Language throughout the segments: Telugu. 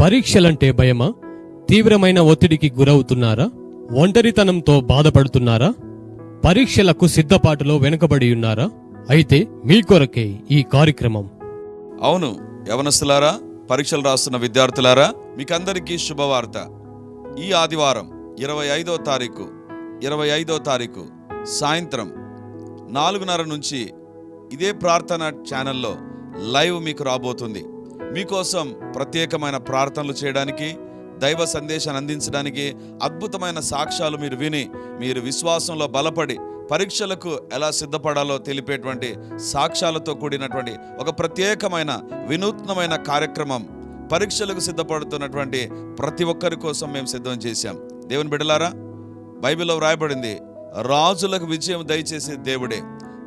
పరీక్షలంటే భయమా? తీవ్రమైన ఒత్తిడికి గురవుతున్నారా? ఒంటరితనంతో బాధపడుతున్నారా? పరీక్షలకు సిద్ధపాటులో వెనుకబడి ఉన్నారా? అయితే మీ కొరకే ఈ కార్యక్రమం. అవును యవనస్తులారా పరీక్షలు రాస్తున్న విద్యార్థులారా మీకందరికీ శుభవార్త. ఈ ఆదివారం ఇరవై ఐదో తారీఖు ఇరవై ఐదో తారీఖు సాయంత్రం నాలుగున్నర నుంచి ఇదే ప్రార్థన ఛానల్లో లైవ్ మీకు రాబోతుంది. మీకోసం ప్రత్యేకమైన ప్రార్థనలు చేయడానికి దైవ సందేశాన్ని అందించడానికి అద్భుతమైన సాక్ష్యాలు మీరు విని మీరు విశ్వాసంలో బలపడి పరీక్షలకు ఎలా సిద్ధపడాలో తెలిపేటువంటి సాక్ష్యాలతో కూడినటువంటి ఒక ప్రత్యేకమైన వినూత్నమైన కార్యక్రమం పరీక్షలకు సిద్ధపడుతున్నటువంటి ప్రతి ఒక్కరి కోసం మేము సిద్ధం చేశాం. దేవుని బిడలారా బైబిల్లో వ్రాయబడింది రాజులకు విజయం దయచేసే దేవుడే.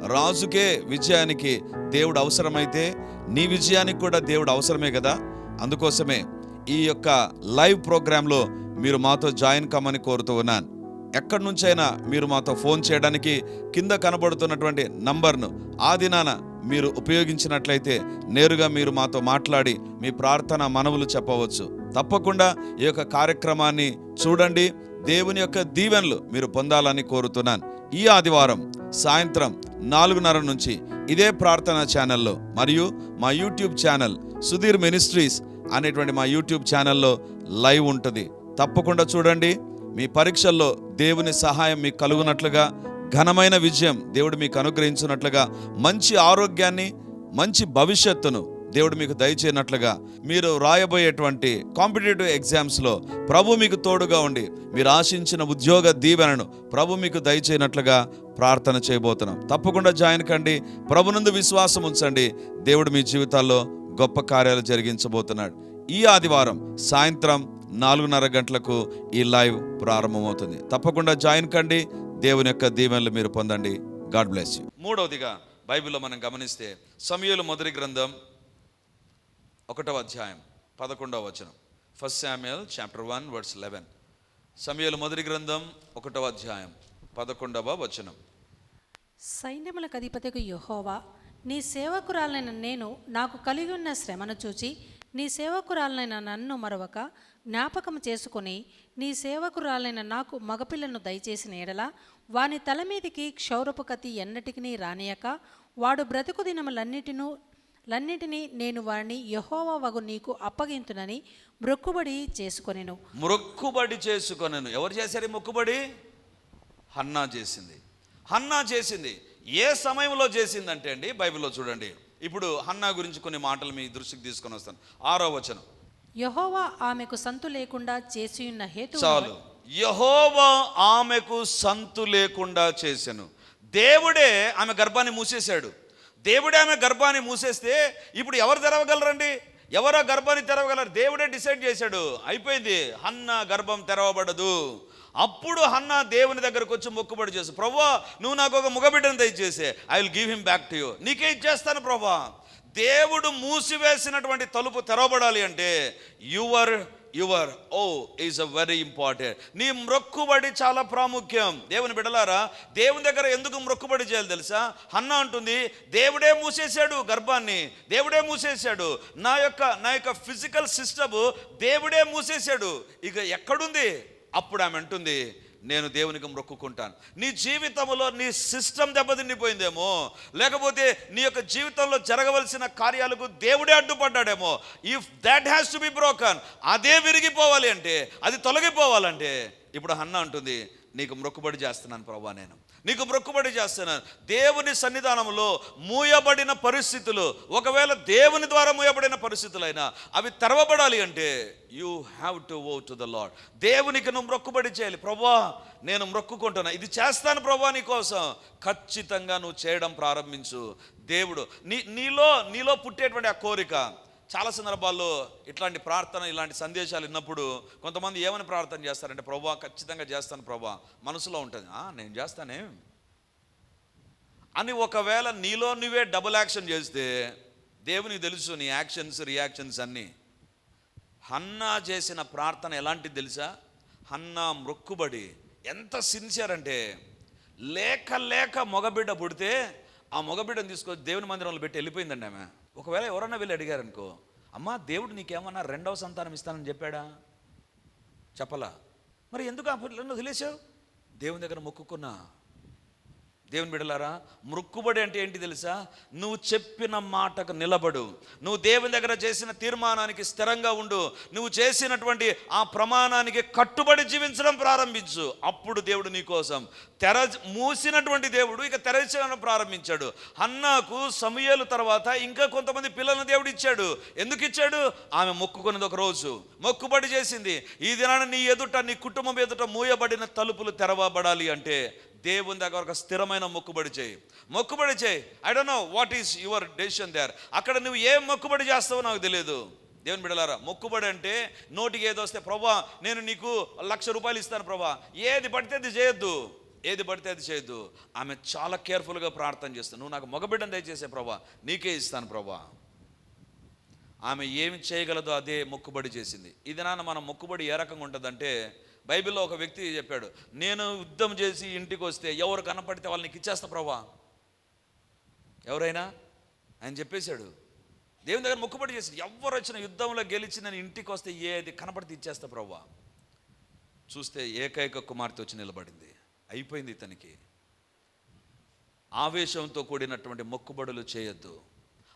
రాజుకే విజయానికి దేవుడు అవసరమైతే నీ విజయానికి కూడా దేవుడు అవసరమే కదా? అందుకోసమే ఈ యొక్క లైవ్ ప్రోగ్రాంలో మీరు మాతో జాయిన్ కమ్మని కోరుతూ ఉన్నాను. ఎక్కడి నుంచైనా మీరు మాతో ఫోన్ చేయడానికి కింద కనబడుతున్నటువంటి నంబర్ను ఆ దినాన మీరు ఉపయోగించినట్లయితే నేరుగా మీరు మాతో మాట్లాడి మీ ప్రార్థన మనవులు చెప్పవచ్చు. తప్పకుండా ఈ యొక్క కార్యక్రమాన్ని చూడండి. దేవుని యొక్క దీవెనలు మీరు పొందాలని కోరుతున్నాను. ఈ ఆదివారం సాయంత్రం నాలుగున్నర నుంచి ఇదే ప్రార్థన ఛానల్లో మరియు మా యూట్యూబ్ ఛానల్ సుధీర్ మినిస్ట్రీస్ అనేటువంటి మా యూట్యూబ్ ఛానల్లో లైవ్ ఉంటుంది. తప్పకుండా చూడండి. మీ పరీక్షల్లో దేవుని సహాయం మీకు కలుగునట్లుగా ఘనమైన విజయం దేవుడు మీకు అనుగ్రహించినట్లుగా మంచి ఆరోగ్యాన్ని మంచి భవిష్యత్తును దేవుడు మీకు దయచేయనట్లుగా మీరు రాయబోయేటువంటి కాంపిటేటివ్ ఎగ్జామ్స్లో ప్రభు మీకు తోడుగా ఉండి మీరు ఆశించిన ఉద్యోగ దీవెనను ప్రభు మీకు దయచేయనట్లుగా ప్రార్థన చేయబోతున్నాం. తప్పకుండా జాయిన్ కండి. ప్రభునందు విశ్వాసం ఉంచండి. దేవుడు మీ జీవితాల్లో గొప్ప కార్యాలు జరిగించబోతున్నాడు. ఈ ఆదివారం సాయంత్రం నాలుగున్నర గంటలకు ఈ లైవ్ ప్రారంభమవుతుంది. తప్పకుండా జాయిన్ కండి. దేవుని యొక్క దీవెనలు మీరు పొందండి. God bless you. మూడవదిగా బైబిల్లో మనం గమనిస్తే సమయంలో మొదటి గ్రంథం ఒకటవ అధ్యాయం పదకొండవ వచనం. First Samuel chapter one words eleven సమయలు మొదటి గ్రంథం ఒకటవ అధ్యాయం పదకొండవ వచనం. సైన్యములకు అధిపతికి యహోవా నీ సేవకురాలైన నేను నాకు కలిగి ఉన్న శ్రమను చూచి నీ సేవకురాలైన నన్ను మరొక జ్ఞాపకం చేసుకుని నీ సేవకురాలైన నాకు మగపిల్లను దయచేసిన ఎడల వాని తల మీదికి క్షౌరపు కతి ఎన్నటికి రానియక వాడు బ్రతుకు దినములన్నిటినూ లన్నిటినీ నేను వారిని యహోవా వగు నీకు అప్పగింతునని మ్రొక్కుబడి చేసుకొనెను. మొక్కుబడి చేసుకొనను. ఎవరు చేశారు మొక్కుబడి? హన్నా చేసింది. హన్నా చేసింది. ఏ సమయంలో చేసిందంటే అండి బైబిల్లో చూడండి. ఇప్పుడు హన్నా గురించి కొన్ని మాటలు మీ దృష్టికి తీసుకొని వస్తాను. ఆరో వచనం. యహోవా ఆమెకు సంతు లేకుండా చేసియున్న హేతు చాలు. యహోవా ఆమెకు సంతు లేకుండా చేసెను. దేవుడే ఆమె గర్భాన్ని మూసేశాడు. దేవుడే ఆమె గర్భాన్ని మూసేస్తే ఇప్పుడు ఎవరు తెరవగలరండి? ఎవరో గర్భాన్ని తెరవగలరు? దేవుడే డిసైడ్ చేశాడు. అయిపోయింది. హన్న గర్భం తెరవబడదు. అప్పుడు హన్న దేవుని దగ్గరకు వచ్చి మొక్కుబడి చేసు ప్రభా నువ్వు నాకు ఒక మగబిడ్డను దయచేసి. I will give him back to you నీకే ఇచ్చేస్తాను ప్రభా దేవుడు మూసివేసినటువంటి తలుపు తెరవబడాలి అంటే your your vow is a very important. నీ మ్రొక్కుబడి చాలా ప్రాముఖ్యం. దేవుని బిడలారా దేవుని దగ్గర ఎందుకు మ్రొక్కుబడి చేయాలి తెలుసా? అన్న అంటుంది దేవుడే మూసేశాడు గర్భాన్ని దేవుడే మూసేశాడు. నా యొక్క నా యొక్క ఫిజికల్ సిస్టమ్ దేవుడే మూసేశాడు. ఇక ఎక్కడుంది? అప్పుడు ఆమె అంటుంది నేను దేవునికి మొక్కుకుంటాను. నీ జీవితంలో నీ సిస్టమ్ దెబ్బతిండిపోయిందేమో లేకపోతే నీ యొక్క జీవితంలో జరగవలసిన కార్యాలకు దేవుడే అడ్డుపడ్డాడేమో. If that has to be broken అదే విరిగిపోవాలి అంటే అది తొలగిపోవాలంటే ఇప్పుడు హన్న అంటుంది నీకు మొక్కుబడి చేస్తున్నాను ప్రభా నేను. నీకు మొక్కుబడి చేస్తున్నాను. దేవుని సన్నిధానంలో మూయబడిన పరిస్థితులు ఒకవేళ దేవుని ద్వారా మూయబడిన పరిస్థితులైనా అవి తెరవబడాలి అంటే you have to vow to the Lord దేవునికి నువ్వు మొక్కుబడి చేయాలి. ప్రభా నేను మొక్కుకుంటున్నా. ఇది చేస్తాను ప్రభా నీ కోసం. ఖచ్చితంగా నువ్వు చేయడం ప్రారంభించు. దేవుడు నీ నీలో నీలో పుట్టేటువంటి ఆ కోరిక చాలా సందర్భాల్లో ఇట్లాంటి ప్రార్థన ఇలాంటి సందేశాలు విన్నప్పుడు కొంతమంది ఏమని ప్రార్థన చేస్తారంటే ప్రభా ఖచ్చితంగా చేస్తాను ప్రభా. మనసులో ఉంటుంది నేను చేస్తానే. అని ఒకవేళ నీలో నువ్వే డబుల్ యాక్షన్ చేస్తే దేవునికి తెలుసు నీ యాక్షన్స్ రియాక్షన్స్ అన్నీ. హన్నా చేసిన ప్రార్థన ఎలాంటిది తెలుసా? హన్నా మొక్కుబడి. ఎంత సిన్సియర్ అంటే లేక లేక మగబిడ్డ పుడితే ఆ మగబిడ్డను తీసుకొని దేవుని మందిరంలో పెట్టి వెళ్ళిపోయిందండి ఆమె. ఒకవేళ ఎవరన్నా వెళ్ళి అడిగారనుకో అమ్మా దేవుడు నీకేమన్నా రెండవ సంతానం ఇస్తానని చెప్పాడా? చెప్పలా. మరి ఎందుకు ఆ పిల్లలను వదిలేసావు దేవుని దగ్గర మొక్కుకున్నా దేవుని బిడలారా మృక్కుబడి అంటే ఏంటి తెలుసా? నువ్వు చెప్పిన మాటకు నిలబడు. నువ్వు దేవుని దగ్గర చేసిన తీర్మానానికి స్థిరంగా ఉండు. నువ్వు చేసినటువంటి ఆ ప్రమాణానికి కట్టుబడి జీవించడం ప్రారంభించు. అప్పుడు దేవుడు నీకోసం తెర మూసినటువంటి దేవుడు ఇక తెరచడం ప్రారంభించాడు. అన్నాకు సమయాలు తర్వాత ఇంకా కొంతమంది పిల్లలను దేవుడు ఇచ్చాడు. ఎందుకు ఇచ్చాడు? ఆమె మొక్కుకున్నది ఒక రోజు. మొక్కుబడి చేసింది. ఈ దినాన నీ ఎదుట నీ కుటుంబం ఎదుట మూయబడిన తలుపులు తెరవబడాలి అంటే దేవుని దగ్గర ఒక స్థిరమైన మొక్కుబడి చేయి. మొక్కుబడి చేయి. I don't know what is your decision there అక్కడ నువ్వు ఏం మొక్కుబడి చేస్తావో నాకు తెలియదు దేవుని బిడలారా మొక్కుబడి అంటే నోటికి ఏదో వస్తే ప్రభా నేను నీకు లక్ష రూపాయలు ఇస్తాను ప్రభా. ఏది పడితే అది చేయొద్దు. ఏది పడితే అది చేయొద్దు. ఆమె చాలా కేర్ఫుల్గా ప్రార్థన చేస్తాను నువ్వు నాకు మగబిడ్డను దయచేసే ప్రభా నీకే ఇస్తాను ప్రభా. ఆమె ఏమి చేయగలదో అదే మొక్కుబడి చేసింది. ఇది నాన్న మన మొక్కుబడి ఏ రకంగా ఉంటుందంటే బైబిల్లో ఒక వ్యక్తి చెప్పాడు నేను యుద్ధం చేసి ఇంటికి వస్తే ఎవరు కనపడితే వాళ్ళని ఇచ్చేస్తా ప్రభా ఎవరైనా? ఆయన చెప్పేశాడు. దేవుని దగ్గర మొక్కుబడి చేసి ఎవరు వచ్చిన యుద్ధంలో గెలిచి నేను ఇంటికి వస్తే ఏది కనపడితే ఇచ్చేస్తా ప్రభా చూస్తే ఏకైక కుమార్తె వచ్చి నిలబడింది. అయిపోయింది ఇతనికి. ఆవేశంతో కూడినటువంటి మొక్కుబడులు చేయొద్దు.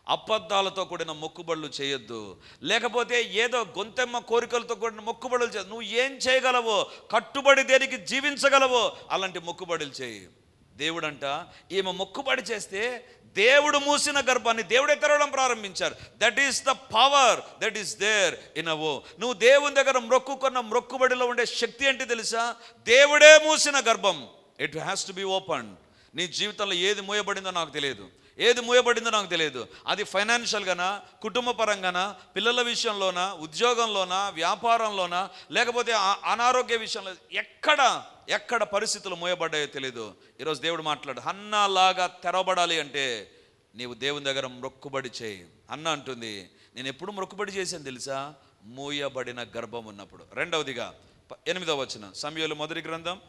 అబద్ధాలతో కూడిన మొక్కుబడులు చేయొద్దు. లేకపోతే ఏదో గొంతెమ్మ కోరికలతో కూడిన మొక్కుబడులు చేయ నువ్వు ఏం చేయగలవో? కట్టుబడి దేనికి జీవించగలవో? అలాంటి మొక్కుబడులు చేయి. దేవుడంట ఈమె మొక్కుబడి చేస్తే దేవుడు మూసిన గర్భాన్ని దేవుడే తెరవడం ప్రారంభించారు. That is the power that is there in a vow నువ్వు దేవుని దగ్గర మొక్కుకున్న మొక్కుబడిలో ఉండే శక్తి ఏంటి తెలుసా? దేవుడే మూసిన గర్భం. It has to be open నీ జీవితంలో ఏది మూయబడిందో నాకు తెలియదు. ఏది మూయబడిందో నాకు తెలియదు. అది ఫైనాన్షియల్గానా కుటుంబ పరంగానా పిల్లల విషయంలోనా ఉద్యోగంలోనా వ్యాపారంలోనా లేకపోతే అనారోగ్య విషయంలో ఎక్కడ ఎక్కడ పరిస్థితులు మూయబడ్డాయో తెలియదు ఈరోజు దేవుడు మాట్లాడు హన్నాలాగా తెరవబడాలి అంటే నీవు దేవుని దగ్గర మొక్కుబడి చేయి. అన్న అంటుంది నేను ఎప్పుడు మొక్కుబడి చేశాను తెలుసా? మూయబడిన గర్భం ఉన్నప్పుడు. రెండవదిగా ఎనిమిదో ఎనిమిదవ వచనం సమయంలో మొదటి గ్రంథం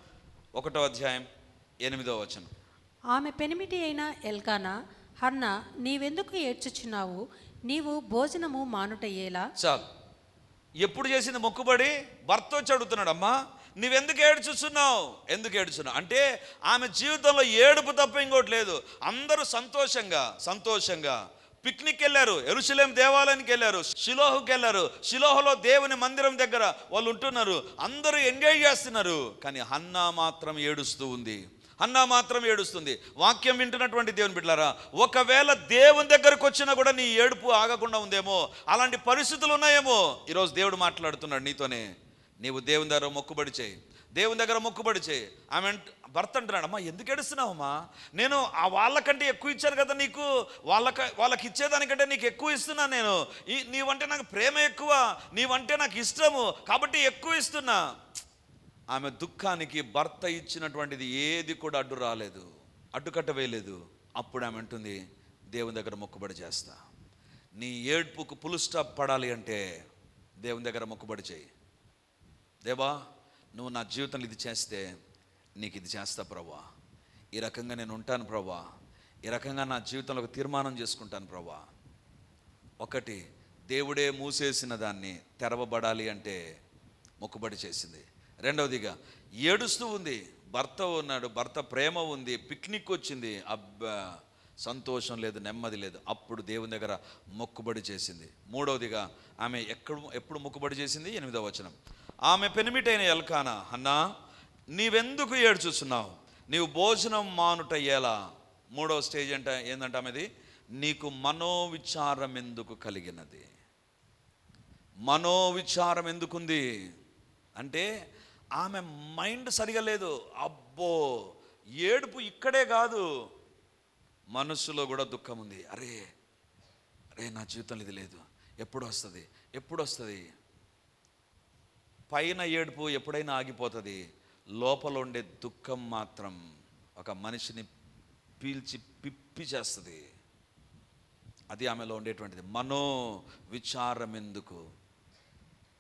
ఒకటో అధ్యాయం ఎనిమిదవ వచనం. ఆమె పెనిమిటి అయిన ఎల్కానా హన్న నీవెందుకు ఏడ్చుచున్నావు? నీవు భోజనము మానుటయ్యేలా చాలు. ఎప్పుడు చేసింది మొక్కుబడి? భర్త వచ్చి అడుగుతున్నాడు అమ్మా నువ్వెందుకు ఏడ్చుస్తున్నావు ఎందుకు ఏడుచున్నావు అంటే ఆమె జీవితంలో ఏడుపు తప్ప ఇంకోటి లేదు. అందరూ సంతోషంగా సంతోషంగా పిక్నిక్ వెళ్ళారు ఎరుసలేం దేవాలయానికి వెళ్ళారు. షిలోహుకి వెళ్ళారు. షిలోహలో దేవుని మందిరం దగ్గర వాళ్ళు ఉంటున్నారు. అందరూ ఎంజాయ్ చేస్తున్నారు. కానీ హన్నా మాత్రం ఏడుస్తూ ఉంది. అన్నా మాత్రం ఏడుస్తుంది. వాక్యం వింటున్నటువంటి దేవుని బిడ్డలారా ఒకవేళ దేవుని దగ్గరకు వచ్చినా కూడా నీ ఏడుపు ఆగకుండా ఉందేమో అలాంటి పరిస్థితులు ఉన్నాయేమో. ఈరోజు దేవుడు మాట్లాడుతున్నాడు నీతోనే. నీవు దేవుని దగ్గర మొక్కుబడి చేయి. దేవుని దగ్గర మొక్కుబడి చేయి. ఆమె భర్త అంటున్నాడు అమ్మా ఎందుకు ఏడుస్తున్నావమ్మా? నేను ఆ వాళ్ళకంటే ఎక్కువ ఇచ్చాను కదా నీకు. వాళ్ళక వాళ్ళకి ఇచ్చేదానికంటే నీకు ఎక్కువ ఇస్తున్నా నేను. ఈ నీవంటే నాకు ప్రేమ ఎక్కువ. నీవంటే నాకు ఇష్టము. కాబట్టి ఎక్కువ ఇస్తున్నా. ఆమె దుఃఖానికి భర్త ఇచ్చినటువంటిది ఏది కూడా అడ్డు రాలేదు అడ్డుకట్ట వేయలేదు అప్పుడు ఆమె అంటుంది దేవుని దగ్గర మొక్కుబడి చేస్తా. నీ ఏడ్పుకు పులు స్టాప్ పడాలి అంటే దేవుని దగ్గర మొక్కుబడి చేయి. దేవా నువ్వు నా జీవితంలో ఇది చేస్తే నీకు ఇది చేస్తా ప్రభా ఈ రకంగా నేను ఉంటాను ప్రభా ఈ రకంగా నా జీవితంలో ఒక తీర్మానం చేసుకుంటాను ప్రభా ఒకటి దేవుడే మూసేసిన దాన్ని తెరవబడాలి అంటే మొక్కుబడి చేసింది. రెండవదిగా ఏడుస్తూ ఉంది భర్త ఉన్నాడు భర్త ప్రేమ ఉంది పిక్నిక్ వచ్చింది అబ్బా సంతోషం లేదు నెమ్మది లేదు అప్పుడు దేవుని దగ్గర మొక్కుబడి చేసింది. మూడవదిగా ఆమె ఎక్కడ ఎప్పుడు మొక్కుబడి చేసింది? ఎనిమిదవ వచనం. ఆమె పెనిమిటైన ఎల్కానా అన్నా నీవెందుకు ఏడ్చుస్తున్నావు? నీవు భోజనం మానుట ఎలా? మూడవ స్టేజ్ అంటే ఏంటంటే ఆమెది? నీకు మనోవిచారం ఎందుకు కలిగినది? మనోవిచారం ఎందుకుంది? అంటే ఆమె మైండ్ సరిగా లేదు. అబ్బో ఏడుపు ఇక్కడే కాదు. మనస్సులో కూడా దుఃఖం ఉంది. అరే అరే నా జీవితంలో ఇది లేదు. ఎప్పుడు వస్తుంది? ఎప్పుడు వస్తుంది? పైన ఏడుపు ఎప్పుడైనా ఆగిపోతుంది. లోపల ఉండే దుఃఖం మాత్రం ఒక మనిషిని పీల్చి పిప్పి చేస్తుంది. అది ఆమెలో ఉండేటువంటిది. మనో విచారం ఎందుకు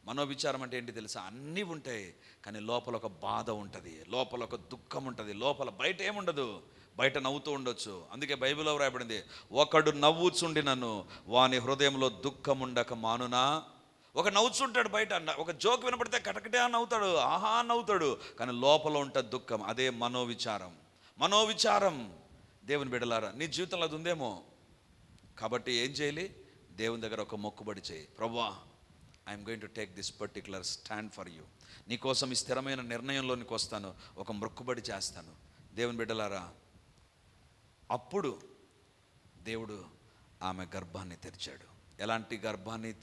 మనోవిచారం అంటే ఏంటి తెలుసా? అన్నీ ఉంటాయి కానీ లోపల ఒక బాధ ఉంటుంది లోపల ఒక దుఃఖం ఉంటుంది లోపల బయట ఏముండదు బయట నవ్వుతూ ఉండొచ్చు. అందుకే బైబిల్లో వ్రాయబడింది ఒకడు నవ్వుచుండి నన్ను వాని హృదయంలో దుఃఖం ఉండక మానునా. ఒక నవ్వుచుంటాడు బయట ఒక జోక్ వినపడితే కటకటే నవ్వుతాడు ఆహా నవ్వుతాడు కానీ లోపల ఉంటుంది దుఃఖం. అదే మనోవిచారం. మనోవిచారం. దేవుని బిడలారా నీ జీవితంలో అది ఉందేమో? కాబట్టి ఏం చేయాలి? దేవుని దగ్గర ఒక మొక్కుబడి చేయి. ప్రభా I'm going to take this particular stand for you నీకోసం ఈ స్థిరమైన నిర్ణయంలోనికి వస్తాను. ఒక మృక్కుబడి చేస్తాను. దేవుని బిడ్డలారా అప్పుడు దేవుడు ఆమె గర్భాన్ని తెరిచాడు. ఎలాంటి గర్భాన్ని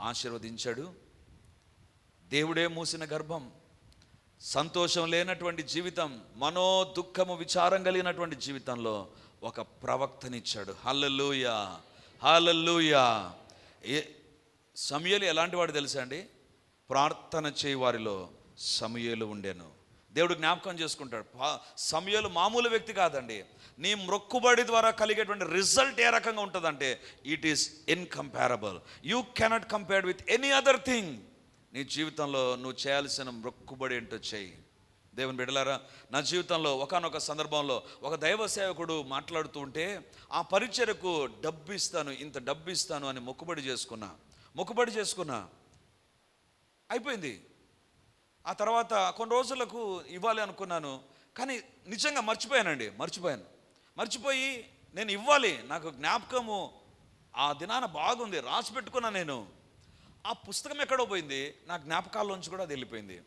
ఆశీర్వదించాడు? దేవుడే మూసిన గర్భం. సంతోషం లేనటువంటి జీవితం మనో దుఃఖము విచారం కలిగినటువంటి జీవితంలో ఒక ప్రవక్తనిచ్చాడు. హల్లెలూయా! హల్లెలూయా! ఏ సమయలు ఎలాంటి వాడు తెలుసా అండి? ప్రార్థన చేయి వారిలో సమయలు ఉండేను. దేవుడు జ్ఞాపకం చేసుకుంటాడు. పా- సమయలు మామూలు వ్యక్తి కాదండి. నీ మొక్కుబడి ద్వారా కలిగేటువంటి రిజల్ట్ ఏ రకంగా ఉంటుందంటే it is incomparable. You cannot compared with any other thing. నీ జీవితంలో నువ్వు చేయాల్సిన మొక్కుబడి ఏంటో చేయి. దేవుని బిడలారా నా జీవితంలో ఒకానొక సందర్భంలో ఒక దైవ సేవకుడు మాట్లాడుతూ ఉంటే ఆ పరిచయకు డబ్బు ఇస్తాను ఇంత డబ్బు ఇస్తాను అని మొక్కుబడి చేసుకున్నా. మొక్కుబడి చేసుకున్నా. అయిపోయింది. ఆ తర్వాత కొన్ని రోజులకు ఇవ్వాలి అనుకున్నాను. కానీ నిజంగా మర్చిపోయానండి మర్చిపోయాను. మర్చిపోయి నేను ఇవ్వాలి నాకు జ్ఞాపకము ఆ దినాన బాగుంది రాసి పెట్టుకున్నా నేను. ఆ పుస్తకం ఎక్కడో పోయింది నా జ్ఞాపకాల్లోంచి కూడా అది వెళ్ళిపోయింది.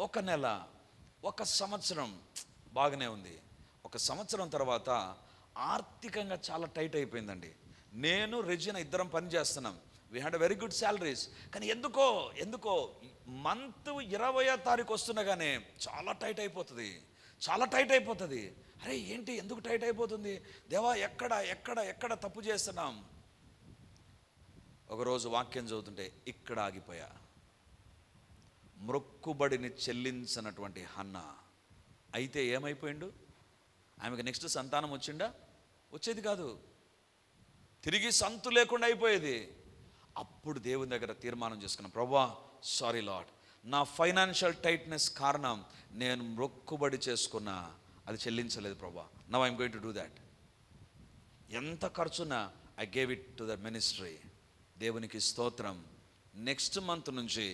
ఒక నెల ఒక సంవత్సరం బాగానే ఉంది. ఒక సంవత్సరం తర్వాత ఆర్థికంగా చాలా టైట్ అయిపోయిందండి. నేను రెజిన ఇద్దరం పని చేస్తున్నాం. We had very good salaries కానీ ఎందుకో ఎందుకో మంత్ ఇరవయో తారీఖు వస్తుండగానే చాలా టైట్ అయిపోతుంది. చాలా టైట్ అయిపోతుంది. అరే ఏంటి? ఎందుకు టైట్ అయిపోతుంది? దేవా ఎక్కడ ఎక్కడ ఎక్కడ తప్పు చేస్తున్నాం? ఒకరోజు వాక్యం చదువుతుంటే ఇక్కడ ఆగిపోయా. మ్రొక్కుబడిని చెల్లించినటువంటి హన్న. అయితే ఏమైపోయిండు? ఆమెకు నెక్స్ట్ సంతానం వచ్చిండా? వచ్చేది కాదు. తిరిగి సంతు లేకుండా అయిపోయేది. అప్పుడు దేవుని దగ్గర తీర్మానం చేసుకున్నాం. ప్రభా సారీ లాడ్ నా ఫైనాన్షియల్ టైట్నెస్ కారణం నేను మొక్కుబడి చేసుకున్నా అది చెల్లించలేదు ప్రభా now I'm going to do that ఎంత ఖర్చునా I gave it to the ministry దేవునికి స్తోత్రం. నెక్స్ట్ మంత్ నుంచి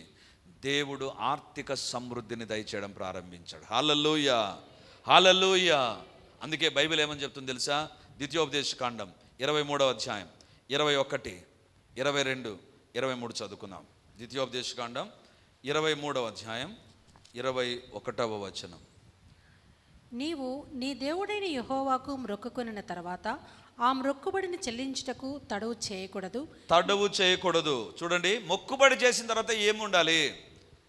దేవుడు ఆర్థిక సమృద్ధిని దయచేయడం ప్రారంభించాడు. హాలల్లుయ హాలల్లుయ అందుకే బైబిల్ ఏమని చెప్తుంది తెలుసా? ద్వితీయోపదేశ కాండం ఇరవై మూడవ అధ్యాయం ఇరవై ఒకటి. ఇరవై రెండు ఇరవై మూడు చదువుకుందాం. ద్వితీయోపదేశ కాండం ఇరవై మూడవ అధ్యాయం ఇరవై ఒకటవ వచనం. నీవు నీ దేవుడైన యెహోవాకు మ్రొక్కుకొనిన తర్వాత ఆ మ్రొక్కుబడిని చెల్లించుటకు తడువు చేయకూడదు. తడువు చేయకూడదు. చూడండి మొక్కుబడి చేసిన తర్వాత ఏముండాలి?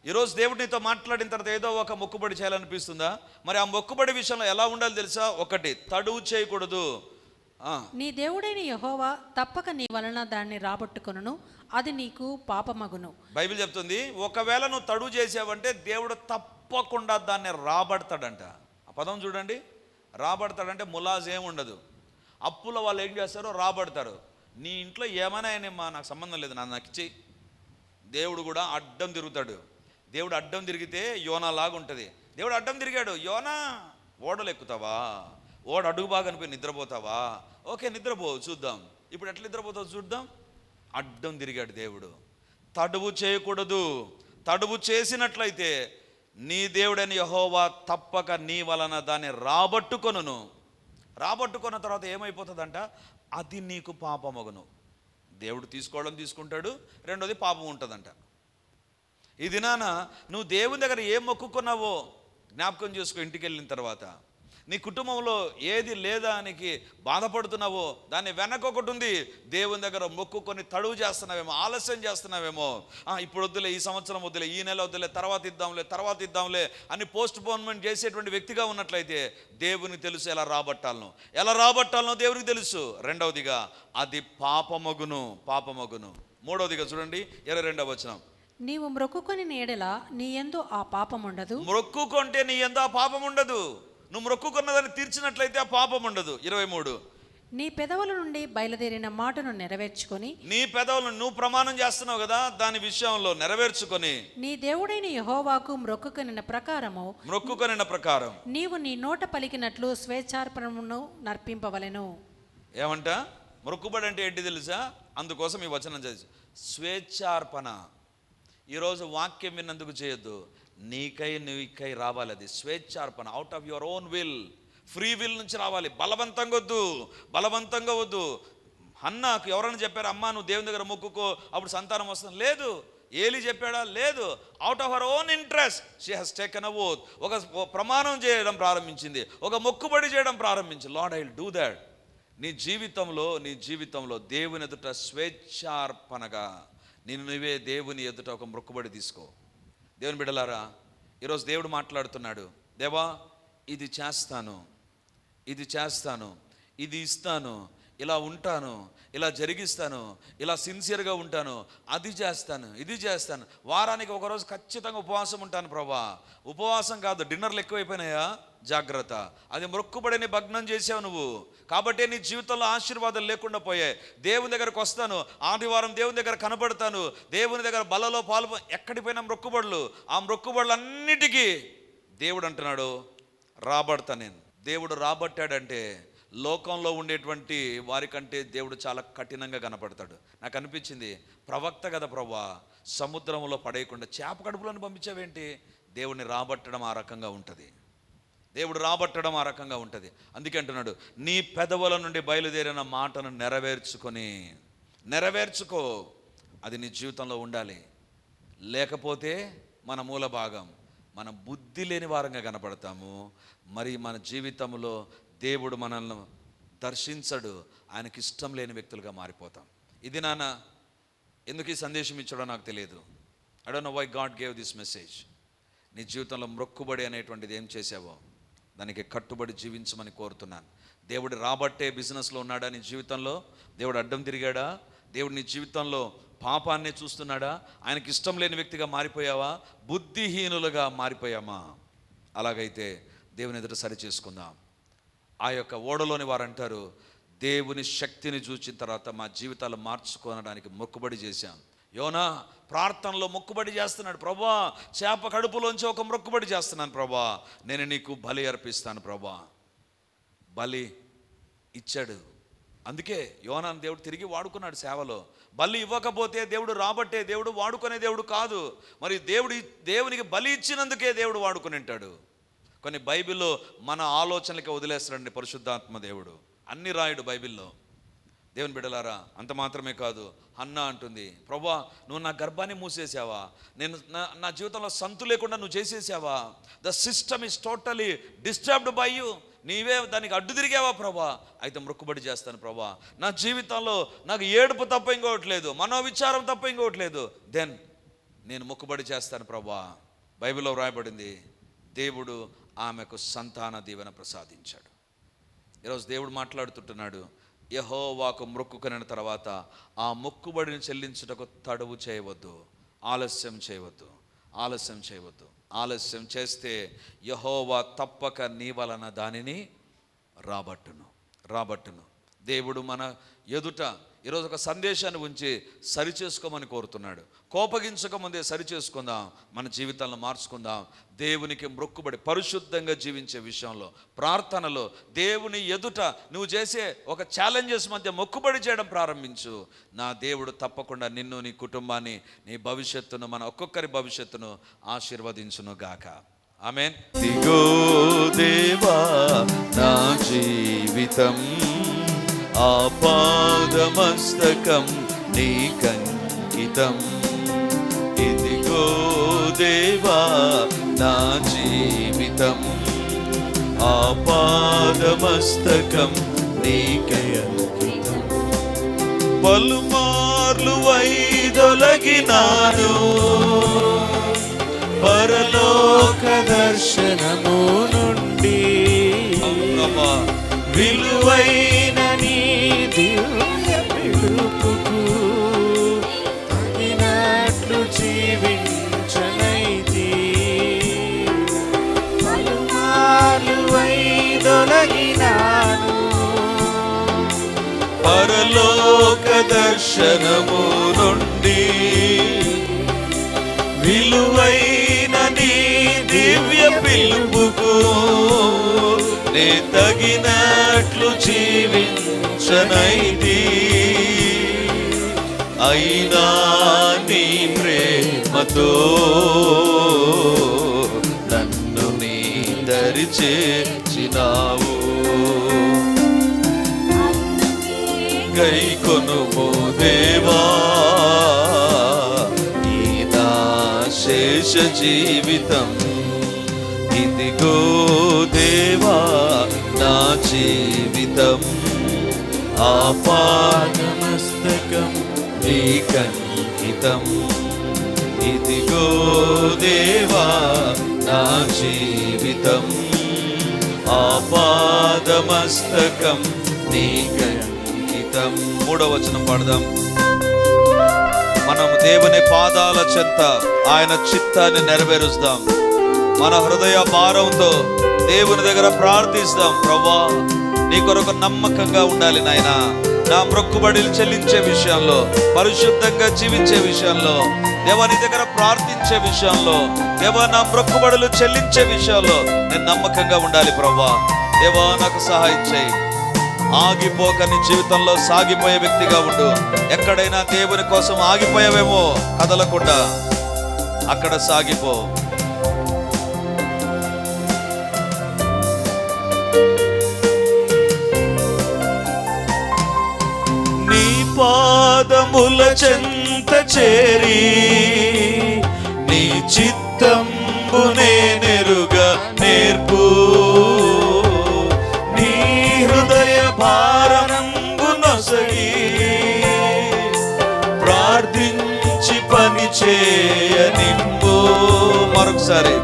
ఈరోజు దేవుడు నీతో మాట్లాడిన తర్వాత ఏదో ఒక మొక్కుబడి చేయాలనిపిస్తుందా? మరి ఆ మొక్కుబడి విషయంలో ఎలా ఉండాలి తెలుసా? ఒకటి తడువు చేయకూడదు. నీ దేవుడైన యెహోవా తప్పక నీ వలన దాన్ని రాబట్టుకొనును అది నీకు పాపమగును. బైబిల్ చెప్తుంది ఒకవేళ నువ్వు తడువు చేసావంటే దేవుడు తప్పకుండా దాన్ని రాబడతాడంట. ఆ పదం చూడండి రాబడతాడంటే ములాజ్ ఏముండదు అప్పుల వాళ్ళు ఏం చేస్తారో రాబడతారు. నీ ఇంట్లో ఏమైనా అయినమ్మా నాకు సంబంధం లేదు నా నాకు ఇచ్చేయి. దేవుడు కూడా అడ్డం తిరుగుతాడు. దేవుడు అడ్డం తిరిగితే యోనా లాగా ఉంటుంది దేవుడు అడ్డం తిరిగాడు యోనా ఓడలు ఎక్కుతావా? ఓడ అడుగు బాగా అనిపోయి నిద్రపోతావా? ఓకే నిద్రపో చూద్దాం. ఇప్పుడు ఎట్లా నిద్రపోతావు చూద్దాం? అడ్డం తిరిగాడు దేవుడు. తడువు చేయకూడదు. తడువు చేసినట్లయితే నీ దేవుడని యహోవా తప్పక నీ వలన దాన్ని రాబట్టుకొను రాబట్టుకున్న తర్వాత ఏమైపోతుందంట? అది నీకు పాపమగును. దేవుడు తీసుకోవడం తీసుకుంటాడు. రెండోది పాపం ఉంటుందంట. ఇది నాన్న నువ్వు దేవుని దగ్గర ఏం మొక్కుకున్నావో జ్ఞాపకం చేసుకో ఇంటికి వెళ్ళిన తర్వాత. నీ కుటుంబంలో ఏది లేదానికి బాధపడుతున్నావో దాన్ని వెనక ఒకటి ఉంది. దేవుని దగ్గర మొక్కుకొని తడువు చేస్తున్నావేమో ఆలస్యం చేస్తున్నావేమో. "ఆ, ఇప్పుడు వద్దులే ఈ సంవత్సరం వద్దులే ఈ నెల వద్దులే తర్వాత ఇద్దాంలే తర్వాత ఇద్దాంలే అని పోస్ట్ పోన్మెంట్ చేసేటువంటి వ్యక్తిగా ఉన్నట్లయితే దేవునికి తెలుసు ఎలా రాబట్టాలను. ఎలా రాబట్టాలనో దేవునికి తెలుసు. రెండవదిగా అది పాపమగును పాపమగును. మూడవదిగా చూడండి ఇరవై రెండవ వచనం. నీవు మ్రొక్కుకొని నీడల నీ యందు ఆ పాపముండదు. మొక్కుకుంటే నీ ఎందు ఆ పాపం ఉండదు నువ్వు మొక్కుకున్నదాన్ని తీర్చినట్లయితే ఆ పాపం ఉండదు. ఇరవై మూడు. నీ పెదవుల నుండి బయలుదేరిన మాటను నెరవేర్చుకొని నీ పెదవులను నువ్వు ప్రమాణం చేస్తున్నావు కదా దాని విషయంలో నెరవేర్చుకొని నీ దేవుడైన యహోవాకు మ్రొక్కుకొనిన ప్రకారము మ్రొక్కుకొనిన ప్రకారం. నీవు నీ నోట పలికినట్లు స్వేచ్ఛార్పణమును నర్పింపవలెను. ఏమంట? మొక్కుబడి అంటే ఏంటి తెలుసా? అందుకోసం ఈ వచనం చదివి. స్వేచ్ఛార్పణ. ఈరోజు వాక్యం విన్నందుకు చేయొద్దు. నీకై నీకై రావాలి అది స్వేచ్ఛార్పణ out of your own will free will నుంచి రావాలి. బలవంతంగా వద్దు. బలవంతంగా వద్దు. అన్నకు ఎవరైనా చెప్పారు అమ్మా నువ్వు దేవుని దగ్గర మొక్కుకో అప్పుడు సంతానం వస్తుంది. లేదు. ఏలి చెప్పాడా? లేదు. Out of her own interest she has taken a oath ఒక ప్రమాణం చేయడం ప్రారంభించింది. ఒక మొక్కుబడి చేయడం ప్రారంభించింది. Lord I will do that నీ జీవితంలో నీ జీవితంలో దేవుని ఎదుట స్వేచ్ఛార్పణగా నేను నువ్వే దేవుని ఎదుట ఒక మొక్కుబడి తీసుకో. దేవుని బిడలారా ఈరోజు దేవుడు మాట్లాడుతున్నాడు దేవా ఇది చేస్తాను ఇది చేస్తాను ఇది ఇస్తాను ఇలా ఉంటాను ఇలా జరిగిస్తాను ఇలా సిన్సియర్గా ఉంటాను అది చేస్తాను ఇది చేస్తాను. వారానికి ఒకరోజు ఖచ్చితంగా ఉపవాసం ఉంటాను ప్రభా. ఉపవాసం కాదు డిన్నర్లు ఎక్కువైపోయినాయా? జాగ్రత్త. అది మొక్కుబడిని భగ్నం చేసావు నువ్వు. కాబట్టి నీ జీవితంలో ఆశీర్వాదాలు లేకుండా పోయాయి. దేవుని దగ్గరకు వస్తాను. ఆదివారం దేవుని దగ్గర కనబడతాను. దేవుని దగ్గర బలలో పాలు ఎక్కడికి పోయినా మొక్కుబడులు. ఆ మొక్కుబడులు అన్నిటికీ దేవుడు అంటున్నాడు రాబడతా నేను. దేవుడు రాబట్టాడంటే లోకంలో ఉండేటువంటి వారికంటే దేవుడు చాలా కఠినంగా కనపడతాడు. నాకు అనిపించింది ప్రవక్త కదా ప్రభా సముద్రంలో పడేయకుండా చేప కడుపులను పంపించావేంటి? దేవుడిని రాబట్టడం ఆ రకంగా ఉంటుంది. దేవుడు రాబట్టడం ఆ రకంగా ఉంటుంది. అందుకే అంటున్నాడు నీ పెదవుల నుండి బయలుదేరిన మాటను నెరవేర్చుకొని నెరవేర్చుకో అది నీ జీవితంలో ఉండాలి. లేకపోతే మన మూల భాగం మన బుద్ధి లేని వారంగా కనపడతాము. మరి మన జీవితంలో దేవుడు మనల్ని దర్శించడు ఆయనకి ఇష్టం లేని వ్యక్తులుగా మారిపోతాం. ఇది నాన్న ఎందుకు ఈ సందేశం ఇచ్చాడో నాకు తెలియదు. I don't know why God gave this message నీ జీవితంలో మొక్కుబడి అనేటువంటిది ఏం చేసావో? దానికి కట్టుబడి జీవించమని కోరుతున్నాను. దేవుడు రాబట్టే బిజినెస్లో ఉన్నాడా నీ జీవితంలో? దేవుడు అడ్డం తిరిగాడా? దేవుడు నీ జీవితంలో పాపాన్ని చూస్తున్నాడా? ఆయనకి ఇష్టం లేని వ్యక్తిగా మారిపోయావా? బుద్ధిహీనులుగా మారిపోయామా? అలాగైతే దేవుని ఎదుట సరి చేసుకుందాం. ఆ యొక్క ఓడలోని వారు అంటారు దేవుని శక్తిని చూచిన తర్వాత మా జీవితాలు మార్చుకోనడానికి మొక్కుబడి చేశాం. యోనా ప్రార్థనలో మొక్కుబడి చేస్తున్నాడు. ప్రభా చేప కడుపులోంచి ఒక మొక్కుబడి చేస్తున్నాను ప్రభా. నేను నీకు బలి అర్పిస్తాను ప్రభా. బలి ఇచ్చాడు. అందుకే యోనాను దేవుడు తిరిగి వాడుకున్నాడు సేవలో. బలి ఇవ్వకపోతే దేవుడు రాబట్టే దేవుడు వాడుకునే దేవుడు కాదు. మరి దేవుడి దేవునికి బలి ఇచ్చినందుకే దేవుడు వాడుకుని ఉంటాడు. కొన్ని బైబిల్లో మన ఆలోచనలకి వదిలేస్తాడండి పరిశుద్ధాత్మ దేవుడు. అన్ని రాయుడు బైబిల్లో. దేవుని బిడ్డలారా అంత మాత్రమే కాదు. అన్న అంటుంది ప్రభా నువ్వు నా గర్భాన్ని మూసేసావా నేను నా నా జీవితంలో సంతు లేకుండా నువ్వు చేసేసావా? The system is totally disturbed by you నీవే దానికి అడ్డు తిరిగావా ప్రభా? అయితే మొక్కుబడి చేస్తాను ప్రభా. నా జీవితంలో నాకు ఏడుపు తప్ప ఇంకోవట్లేదు మనోవిచారం తప్ప ఇంకోవట్లేదు. దెన్ నేను మొక్కుబడి చేస్తాను ప్రభా. బైబిల్లో వ్రాయబడింది దేవుడు ఆమెకు సంతాన దీవెన ప్రసాదించాడు. ఈరోజు దేవుడు మాట్లాడుతుంటున్నాడు యహోవాకు మొక్కుకొనిన తర్వాత ఆ మొక్కుబడిని చెల్లించుటకు తడువు చేయవద్దు ఆలస్యం చేయవద్దు ఆలస్యం చేయవద్దు. ఆలస్యం చేస్తే యహోవా తప్పక నీ వలన దానిని రాబట్టును రాబట్టును. దేవుడు మన ఎదుట ఈరోజు ఒక సందేశాన్ని ఉంచి సరిచేసుకోమని కోరుతున్నాడు. కోపగించక ముందే సరిచేసుకుందాం మన జీవితాలను మార్చుకుందాం. దేవునికి మొక్కుబడి పరిశుద్ధంగా జీవించే విషయంలో ప్రార్థనలో దేవుని ఎదుట నువ్వు చేసే ఒక ఛాలెంజెస్ మధ్య మొక్కుబడి చేయడం ప్రారంభించు. నా దేవుడు తప్పకుండా నిన్ను నీ కుటుంబాన్ని నీ భవిష్యత్తును మన ఒక్కొక్కరి భవిష్యత్తును ఆశీర్వదించును గాక. ఆమెన్. దిగో దేవా నా జీవితం ఆపాదమస్తకం నీకంకితం ఇదిగో నా జీవితం ఆపాదమస్తకం నీకంకితం పలుమార్లు వైదొలగినాను పరలోక దర్శనము నుండి ప్రభా. పొందినాను పరలోక దర్శనము నుండి విలువైన నీ దివ్య పిలుపుకు నే తగినట్లు జీవించనైది అయినా నీ ప్రేమతో నన్ను నీ దరిచేసినావు కై గై కొనుము దేవా. ఈ నా శేష జీవితం ఇదిగో దేవా నా జీవితం. ఆపాదమస్తకం నీకంకితం ఇదిగో దేవా నా జీవితం. ఆపాదమస్తకం నీకంకితం మూడో వచనం పాడదాం. మనం దేవుని పాదాల చెంత ఆయన చిత్తాన్ని నెరవేరుస్తాం. మన హృదయ భారంతో దేవుని దగ్గర ప్రార్థిస్తాం. ప్రభా నీ కొరకు నమ్మకంగా ఉండాలి నాయన. నా మొక్కుబడిలు చెల్లించే విషయంలో పరిశుద్ధంగా జీవించే విషయంలో దేవా దగ్గర ప్రార్థించే విషయంలో దేవా నా మొక్కుబడులు చెల్లించే విషయంలో నేను నమ్మకంగా ఉండాలి ప్రభా దేవా నాకు సహాయం చేయి. ఆగిపోక నీ జీవితంలో సాగిపోయే వ్యక్తిగా ఉండు. ఎక్కడైనా దేవుని కోసం ఆగిపోయావేమో కదలకుండా అక్కడ సాగిపో. నీ పాదముల చెంత చేరి నీ చిత్తంబు నెరుగా మరొకసారి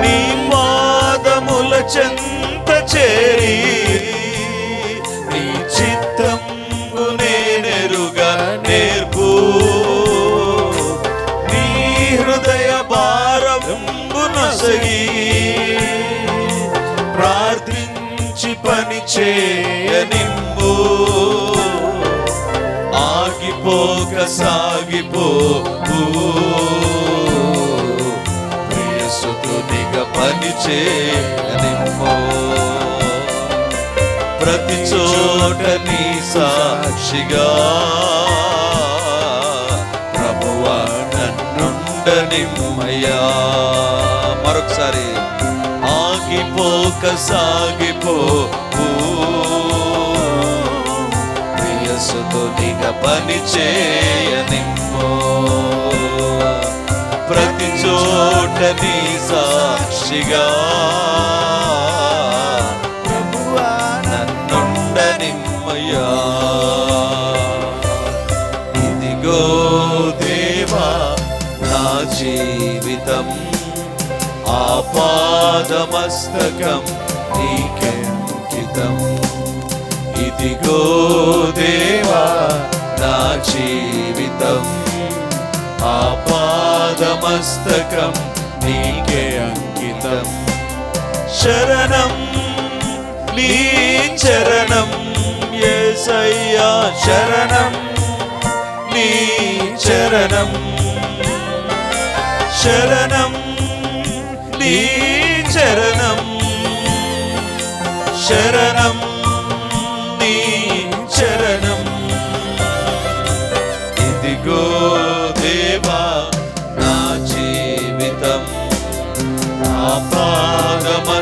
నీ పాదముల చెంత చేరి నీ చిత్తంగు నేనెరుగా నేర్పు. నీ హృదయ భారంబు నసగి ప్రార్థించి పని చేయనింబు ఆగిపోక సాగిపో ప్రియసుతునిగా పని ప్రతి చోట నీ సాక్షిగా ప్రభువా నన్నుండనిమ్మయ్యా. మరొకసారి ఆగిపోక సాగిపో. ప్రియసుతో నిగ పని చేయనిమ్మో ప్రతి చోట నీ సాక్షిగా. ప్రభువా నన్నుండనిమ్మయ్యా ఇదిగో దేవా నా జీవితం ఆపాదమస్తకం నీకెంకితం. ఇదిగో దేవా నా జీవితం. ఆపాదమస్తకం నీకే అంకితం శరణం నీ చరణం యేసయ్యా శరణం నీ చరణం శరణం నీ చరణం శరణం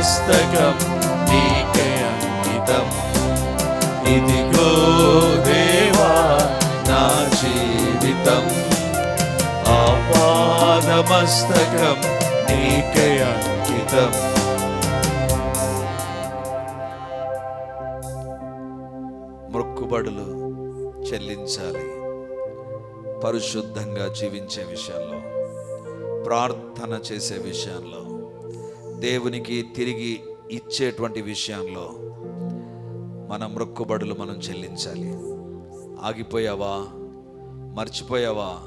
పుస్తకం నీకే అంకితం. ఇదిగో దేవా నా జీవితం. ఆపాదమస్తకం నీకే అంకితం. మొక్కుబడులు చెల్లించాలి. పరిశుద్ధంగా జీవించే విషయంలో ప్రార్థన చేసే విషయంలో దేవునికి తిరిగి ఇచ్చేటువంటి విషయంలో మన మొక్కుబడులు మనం చెల్లించాలి. ఆగిపోయావా? మర్చిపోయావా?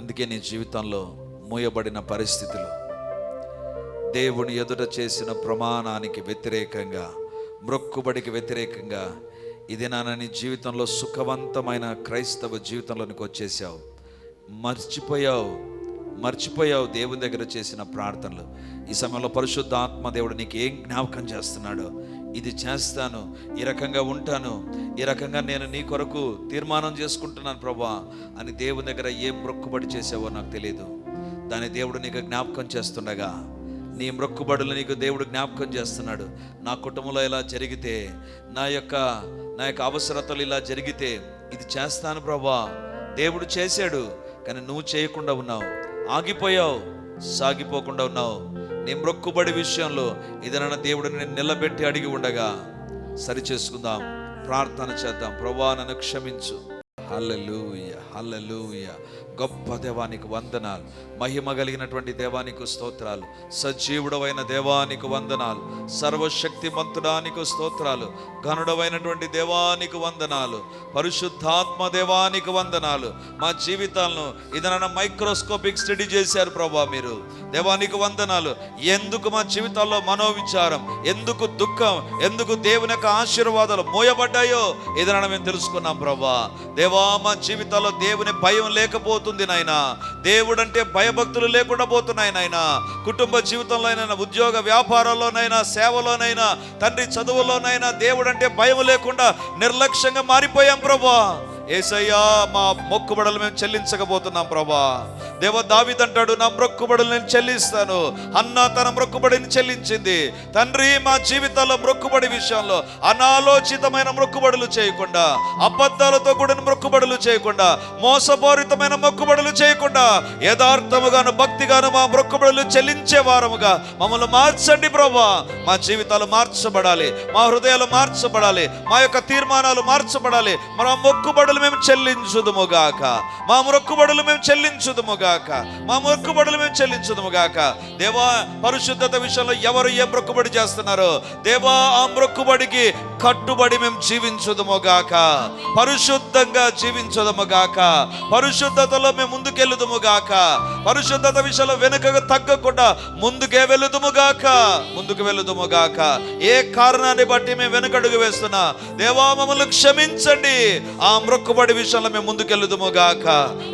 అందుకే నీ జీవితంలో మూయబడిన పరిస్థితులు. దేవుని ఎదుట చేసిన ప్రమాణానికి వ్యతిరేకంగా మ్రొక్కుబడికి వ్యతిరేకంగా ఇది నాన్న నీ జీవితంలో సుఖవంతమైన క్రైస్తవ జీవితంలోనికి వచ్చేసావు. మర్చిపోయావు. మర్చిపోయావు దేవుని దగ్గర చేసిన ప్రార్థనలు. ఈ సమయంలో పరిశుద్ధ ఆత్మ దేవుడు నీకు ఏం జ్ఞాపకం చేస్తున్నాడు ఇది చేస్తాను. ఈ రకంగా ఉంటాను. ఈ రకంగా నేను నీ కొరకు తీర్మానం చేసుకుంటున్నాను ప్రభా అని దేవుని దగ్గర ఏం మొక్కుబడి చేసావో నాకు తెలియదు దాన్ని దేవుడు నీకు జ్ఞాపకం చేస్తుండగా నీ మొక్కుబడులు నీకు దేవుడు జ్ఞాపకం చేస్తున్నాడు. నా కుటుంబంలో ఇలా జరిగితే నా యొక్క నా యొక్క అవసరతలు ఇలా జరిగితే ఇది చేస్తాను ప్రభా. దేవుడు చేశాడు కానీ నువ్వు చేయకుండా ఉన్నావు. ఆగిపోయావు సాగిపోకుండా ఉన్నావు. నీ మొక్కుబడి విషయంలో ఏదైనా దేవుడు నేను నిలబెట్టి అడిగి ఉండగా సరి చేసుకుందాం ప్రార్థన చేద్దాం. ప్రభా నన్ను క్షమించు. హల్లెలూయ హల్లెలూయ. గొప్ప దేవానికి వందనాలు. మహిమ కలిగినటువంటి దేవానికి స్తోత్రాలు. సజీవుడవైన దేవానికి వందనాలు. సర్వశక్తిమంతుడానికి స్తోత్రాలు. ఘనుడవైనటువంటి దేవానికి వందనాలు. పరిశుద్ధాత్మ దేవానికి వందనాలు. మా జీవితాలను ఇదన మైక్రోస్కోపిక్ స్టడీ చేశారు ప్రభా మీరు. దేవానికి వందనాలు. ఎందుకు మా జీవితాల్లో మనోవిచారం? ఎందుకు దుఃఖం? ఎందుకు దేవుని యొక్క ఆశీర్వాదాలు మోయబడ్డాయో? ఇదన మేము తెలుసుకున్నాం ప్రభా. దేవా మా జీవితాల్లో దేవుని భయం పోతుంది నాయన. దేవుడంటే భయభక్తులు లేకుండా పోతున్నాయి నాయన. కుటుంబ జీవితంలోనైనా ఉద్యోగ వ్యాపారాల్లోనైనా సేవలోనైనా తండ్రి చదువులోనైనా దేవుడంటే భయం లేకుండా నిర్లక్ష్యంగా మారిపోయాం ప్రభా. ఏసయ్యా మా మొక్కుబడులు మేము చెల్లించకపోతున్నాం ప్రభా. దేవ దావిదంటాడు నా మొక్కుబడులు నేను చెల్లిస్తాను. అన్న తన మొక్కుబడిని చెల్లించింది. తండ్రి మా జీవితాల్లో మొక్కుబడి విషయంలో అనాలోచితమైన మొక్కుబడులు చేయకుండా అబద్ధాలతో కూడిన మొక్కుబడులు చేయకుండా మోసపూరితమైన మొక్కుబడులు చేయకుండా యథార్థముగాను భక్తిగాను మా మొక్కుబడులు చెల్లించే వారముగా మమ్మల్ని మార్చండి ప్రభా. మా జీవితాలు మార్చబడాలి మా హృదయాలు మార్చబడాలి మా యొక్క తీర్మానాలు మార్చబడాలి మన మొక్కుబడులు మేము చెల్లించుదుముగాక. మా మొక్కుబడులు మేము చెల్లించుదుముగాక. మా మొక్కుబడులు మేము చెల్లించుదుముగాక. దేవా పరిశుద్ధత విషయంలో ఎవరు ఏ మొక్కుబడి చేస్తున్నారో దేవా ఆ మొక్కుబడికి కట్టుబడి మేము జీవించుదుముగాక. పరిశుద్ధంగా జీవించుదముగాక. పరిశుద్ధతలో మేము ముందుకెళ్ళుదుముగాక పరిశుద్ధత విషయంలో వెనుకకు తగ్గకుండా ముందుకే వెళుదుముగాక. ముందుకు వెళుదుముగాక. ఏ కారణాన్ని బట్టి మేము వెనుకడుగు వేస్తున్నా దేవా మమ్మల్ని క్షమించండి. ఆ మొక్కుబడి విషయంలో మేము ముందుకెళ్ళుదుముగాక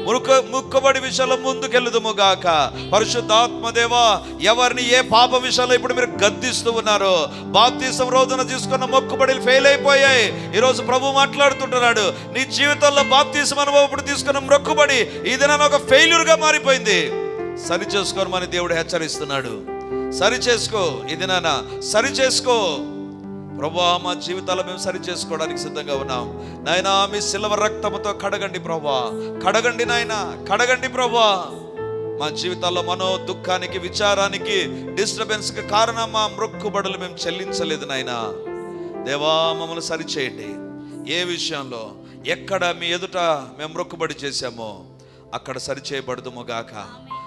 మురుక ముక్కుబడి విషయంలో ముందుకెళ్ళుదుముగాక గాక. పరిశుద్ధాత్మదేవా ఎవరిని ఏ పాప విషయంలో ఇప్పుడు మీరు గద్దిస్తూ ఉన్నారో బాప్తీసం రోజున తీసుకున్న మొక్కుబడిలు ఫెయిల్ అయిపోయాయి. ఈరోజు ప్రభు మాట్లాడుతుంటున్నాడు నీ జీవితంలో బాప్తీసం అనుభవం ఇప్పుడు తీసుకున్న మొక్కుబడి ఇది నన్ను ఒక ఫెయిల్యూర్గా గా మారిపోయింది. సరి చేసుకోమని దేవుడు హెచ్చరిస్తున్నాడు. సరి చేసుకో ఇది నాన్న సరి చేసుకో ప్రభా మా జీవితాలు మేము సరి చేసుకోవడానికి సిద్ధంగా ఉన్నాం. నాయనా మీ సిల్వ రక్తముతో కడగండి ప్రభా. కడగండి నాయనా కడగండి ప్రభా. మా జీవితాల్లో మనో దుఃఖానికి విచారానికి డిస్టర్బెన్స్కి కారణం మా మృక్కుబడులు మేము చెల్లించలేదు నాయనా. దేవా మమ్మల్ని సరిచేయండి ఏ విషయంలో ఎక్కడ మీ ఎదుట మేము మొక్కుబడి చేశామో అక్కడ సరిచేయబడదుము గాక.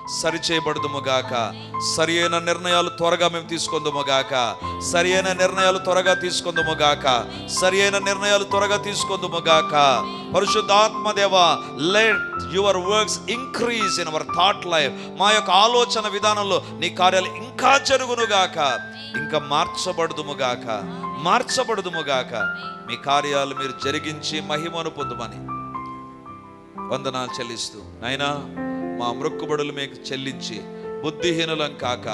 సరిచేయబడదుముగాక. సరి అయిన నిర్ణయాలు త్వరగా మేము తీసుకుందుముగాక. సరి అయిన నిర్ణయాలు త్వరగా తీసుకుందుముగాక. సరి అయిన నిర్ణయాలు త్వరగా తీసుకుందుముగాక. పరిశుద్ధాత్మదేవ let your works increase in our thought life మా యొక్క ఆలోచన విధానంలో నీ కార్యాలు ఇంకా జరుగునుగాక. ఇంకా మార్చబడదుముగాక. మార్చబడదుముగాక. మీ కార్యాలు మీరు జరిగించి మహిమను పొందుమని వందనాలు చెల్లిస్తూ. నాయనా మా మృక్కుబడులు మీకు చెల్లించి బుద్ధిహీనులం కాక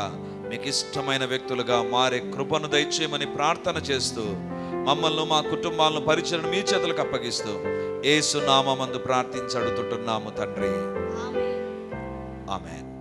మీకు ఇష్టమైన వ్యక్తులుగా మారే కృపను దయచేయమని ప్రార్థన చేస్తూ మమ్మల్ని మా కుటుంబాలను పరిచయం మీ చేతులకు అప్పగిస్తూ ఏసు నామందు ప్రార్థించి అడుగుతుంటున్నాము తండ్రి ఆమెన్.